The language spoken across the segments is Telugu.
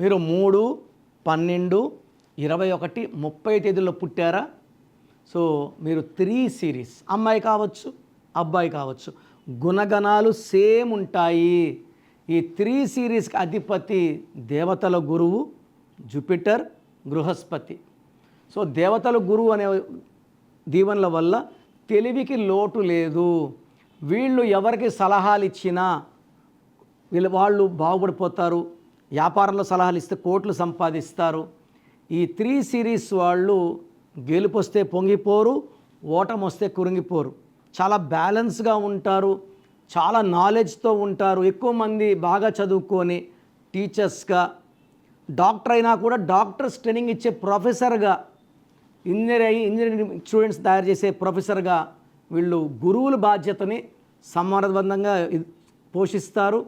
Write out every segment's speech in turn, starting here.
మీరు మూడు పన్నెండు ఇరవై ఒకటి ముప్పై తేదీల్లో పుట్టారా? సో మీరు త్రీ సిరీస్. అమ్మాయి కావచ్చు అబ్బాయి కావచ్చు. గుణగణాలు సేమ్ ఉంటాయి. ఈ త్రీ సిరీస్కి అధిపతి దేవతల గురువు జూపిటర్ బృహస్పతి. సో దేవతల గురువు అనే దీవెనల వల్ల తెలివికి లోటు లేదు. వీళ్ళు ఎవరికి సలహాలు ఇచ్చినా వీళ్ళు వాళ్ళు బాగుపడిపోతారు. వ్యాపారంలో సలహాలు ఇస్తే కోట్లు సంపాదిస్తారు. ఈ త్రీ సిరీస్ వాళ్ళు గెలుపు వస్తే పొంగిపోరు ఓటం వస్తే కురింగిపోరు. చాలా బ్యాలెన్స్గా ఉంటారు చాలా నాలెడ్జ్తో ఉంటారు. ఎక్కువ మంది బాగా చదువుకొని టీచర్స్గా డాక్టర్ అయినా కూడా డాక్టర్స్ ట్రైనింగ్ ఇచ్చే ప్రొఫెసర్గా ఇంజనీర్ అయ్యి ఇంజనీరింగ్ స్టూడెంట్స్ తయారు చేసే ప్రొఫెసర్గా వీళ్ళు గురువుల బాధ్యతని సమర్థవంతంగా పోషిస్తారు.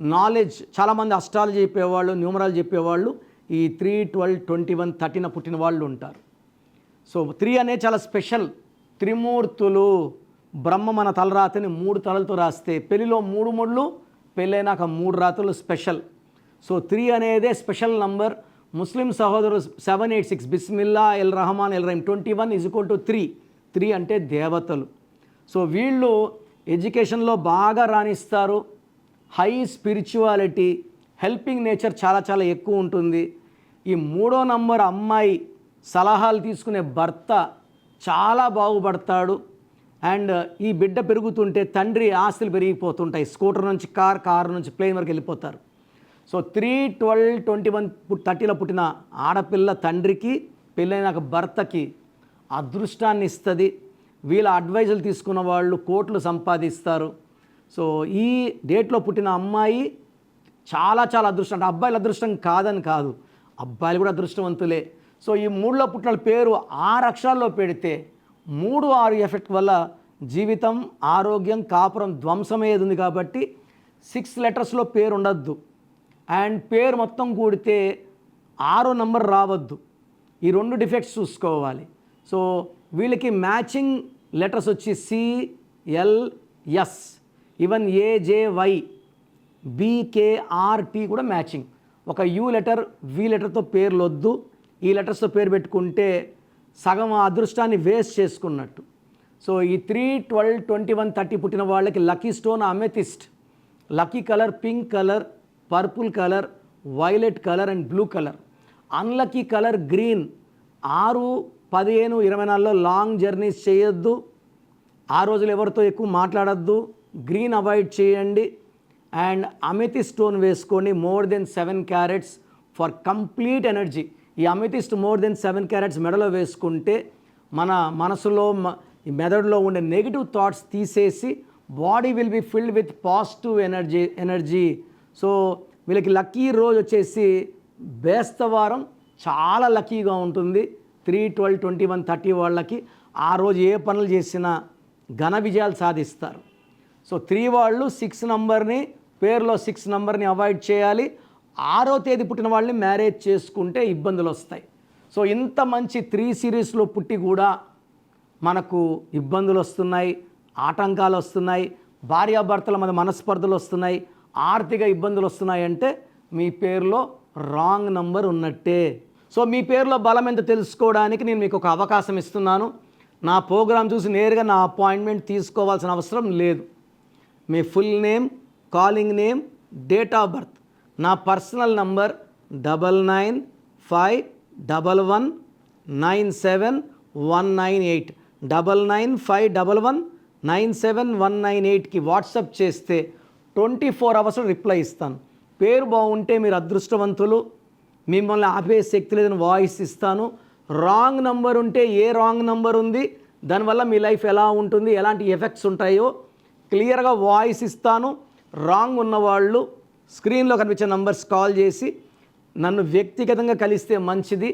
నాలెడ్జ్ చాలామంది అష్టాలు చెప్పేవాళ్ళు న్యూమరాలు చెప్పేవాళ్ళు ఈ three twelve twenty one thirteen పుట్టిన వాళ్ళు ఉంటారు. సో త్రీ అనేది చాలా స్పెషల్ త్రిమూర్తులు బ్రహ్మ మన తలరాతని మూడు తలలతో రాస్తే పెళ్ళిలో మూడు ముళ్ళు పెళ్ళైనాక మూడు రాత్రులు స్పెషల్ సో త్రీ అనేదే స్పెషల్ నంబర్ ముస్లిం సహోదరు సెవెన్ ఎయిట్ సిక్స్ బిస్మిల్లా ఎల్ రహమాన్ ఎల్ Rahim twenty one is equal to three three అంటే దేవతలు. సో వీళ్ళు ఎడ్యుకేషన్లో బాగా రాణిస్తారు. హై స్పిరిచువాలిటీ హెల్పింగ్ నేచర్ చాలా చాలా ఎక్కువ ఉంటుంది. ఈ మూడో నంబర్ అమ్మాయి సలహాలు తీసుకునే భర్త చాలా బాగుపడతాడు. అండ్ ఈ బిడ్డ పెరుగుతుంటే తండ్రి ఆస్తులు పెరిగిపోతుంటాయి. స్కూటర్ నుంచి కార్ కారు నుంచి ప్లేన్ వరకు వెళ్ళిపోతారు. So three twelve twenty one థర్టీలో పుట్టిన ఆడపిల్ల తండ్రికి పెళ్ళైన భర్తకి అదృష్టాన్ని ఇస్తుంది. వీళ్ళ అడ్వైజులు తీసుకున్న వాళ్ళు కోట్లు సంపాదిస్తారు. సో ఈ డేట్లో పుట్టిన అమ్మాయి చాలా చాలా అదృష్టం. అంటే అబ్బాయిల అదృష్టం కాదని కాదు. అబ్బాయిలు కూడా అదృష్టవంతులే. సో ఈ మూడులో పుట్టిన పేరు ఆరు అక్షరాల్లో పెడితే మూడు ఆరు ఎఫెక్ట్ వల్ల జీవితం ఆరోగ్యం కాపురం ధ్వంసమయ్యేది ఉంది కాబట్టి సిక్స్ లెటర్స్లో పేరు ఉండద్దు. అండ్ పేరు మొత్తం కూడితే ఆరో నంబర్ రావద్దు. ఈ రెండు డిఫెక్ట్స్ చూసుకోవాలి. సో వీళ్ళకి మ్యాచింగ్ లెటర్స్ వచ్చి సిఎల్ఎస్ ఈవెన్ ఏజేవై బీకేఆర్టీ కూడా మ్యాచింగ్ ఒక యూ లెటర్ వి లెటర్తో పేర్లు వద్దు ఈ లెటర్స్తో పేరు పెట్టుకుంటే సగం అదృష్టాన్ని వేస్ట్ చేసుకున్నట్టు. సో ఈ three twelve twenty one thirty పుట్టిన వాళ్ళకి lucky stone amethyst lucky colour pink colour purple colour violet colour and blue colour unlucky colour green ఆరు పదిహేను ఇరవై నాలుగులో లాంగ్ జర్నీస్ చేయొద్దు. ఆ రోజులు ఎవరితో ఎక్కువ మాట్లాడద్దు. గ్రీన్ అవాయిడ్ చేయండి అండ్ అమితి స్టోన్ వేసుకొని more than seven carats for complete energy. ఈ amethyst more than seven carats మెడలో వేసుకుంటే మన మనసులో మ- ఈ మెదడులో ఉండే నెగిటివ్ థాట్స్ తీసేసి body will be filled with positive energy energy. So వీళ్ళకి లక్కీ రోజు వచ్చేసి బేస్తవారం చాలా లక్కీగా ఉంటుంది. Three twelve twenty one thirty వాళ్ళకి ఆ రోజు ఏ పనులు చేసినా ఘన విజయాలు సాధిస్తారు. సో త్రీ వాళ్ళు సిక్స్ నంబర్ని పేరులో సిక్స్ నంబర్ని అవాయిడ్ చేయాలి. ఆరో తేదీ పుట్టిన వాళ్ళని మ్యారేజ్ చేసుకుంటే ఇబ్బందులు వస్తాయి. సో ఇంత మంచి త్రీ సిరీస్లో పుట్టి కూడా మనకు ఇబ్బందులు వస్తున్నాయి ఆటంకాలు వస్తున్నాయి భార్యాభర్తల మధ్య మనస్పర్ధలు వస్తున్నాయి ఆర్థిక ఇబ్బందులు వస్తున్నాయి అంటే మీ పేరులో రాంగ్ నంబర్ ఉన్నట్టే. సో మీ పేరులో బలం ఎంత తెలుసుకోవడానికి నేను మీకు ఒక అవకాశం ఇస్తున్నాను. నా ప్రోగ్రాం చూసి నేరుగా నా అపాయింట్మెంట్ తీసుకోవాల్సిన అవసరం లేదు. మీ full name calling name date of birth. నా personal number double nine five double one nine seven one nine eight. Double nine five double one nine seven one nine ఎయిట్కి వాట్సప్ చేస్తే ట్వంటీ ఫోర్ అవర్స్ రిప్లై ఇస్తాను. పేరు బాగుంటే మీరు అదృష్టవంతులు. మిమ్మల్ని ఆపే శక్తి లేదని వాయిస్ ఇస్తాను. రాంగ్ నంబర్ ఉంటే ఏ రాంగ్ నంబర్ ఉంది? దానివల్ల మీ లైఫ్ ఎలా ఉంటుంది? ఎలాంటి ఎఫెక్ట్స్ ఉంటాయో క్లియర్గా వాయిస్ ఇస్తాను. రాంగ్ ఉన్నవాళ్ళు స్క్రీన్లో కనిపించే నంబర్స్ కాల్ చేసి నన్ను వ్యక్తిగతంగా కలిస్తే మంచిది.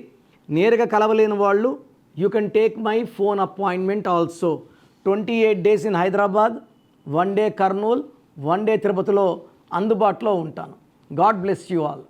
నేరుగా కలవలేని వాళ్ళు you can take my phone appointment also twenty eight days in Hyderabad one day Kurnool one day తిరుపతిలో అందుబాటులో ఉంటాను. God bless you all